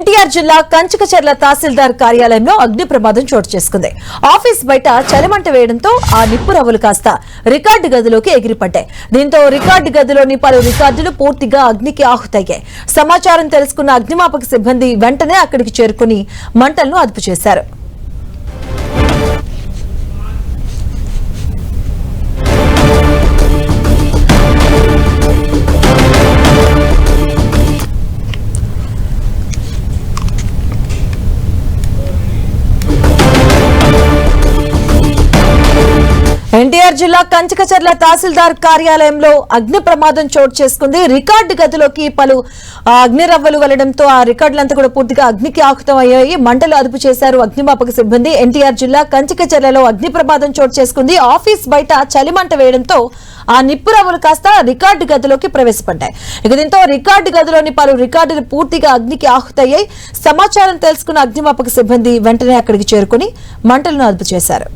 ఎన్టీఆర్ జిల్లా కంచకచర్ల తహసీల్దార్ కార్యాలయంలో అగ్ని ప్రమాదం చోటు చేసుకుంది. ఆఫీస్ బయట చలిమంట వేయడంతో ఆ నిప్పు రవ్వలు కాస్త రికార్డు గదిలోకి ఎగిరిపడ్డాయి. దీంతో రికార్డు గదిలోని పలు రికార్డులు పూర్తిగా అగ్నికి ఆహుతయ్యాయి. సమాచారం తెలుసుకున్న అగ్నిమాపక సిబ్బంది వెంటనే అక్కడికి చేరుకుని మంటలను అదుపు చేశారు. ఎన్టీఆర్ జిల్లా కంచకచర్ల తహసీల్దార్ కార్యాలయంలో అగ్ని ప్రమాదం చోటు చేసుకుంది. రికార్డు గదిలోకి పలు అగ్నిరవ్వలు వెళ్ళడంతో ఆ రికార్డులంతా కూడా పూర్తిగా అగ్నికి ఆకుతం అయ్యాయి. మంటలు అదుపు చేశారు అగ్నిమాపక సిబ్బంది. ఎన్టీఆర్ జిల్లా కంచకచర్లలో అగ్ని ప్రమాదం చోటు చేసుకుంది. ఆఫీస్ బయట చలిమంట వేయడంతో ఆ నిప్పు రవ్వలు కాస్త రికార్డు గదిలోకి ప్రవేశపడ్డాయి. ఇక దీంతో రికార్డు గదిలోని పలు రికార్డులు పూర్తిగా అగ్నికి ఆహుతయ్యాయి. సమాచారం తెలుసుకున్న అగ్నిమాపక సిబ్బంది వెంటనే అక్కడికి చేరుకుని మంటలను అదుపు చేశారు.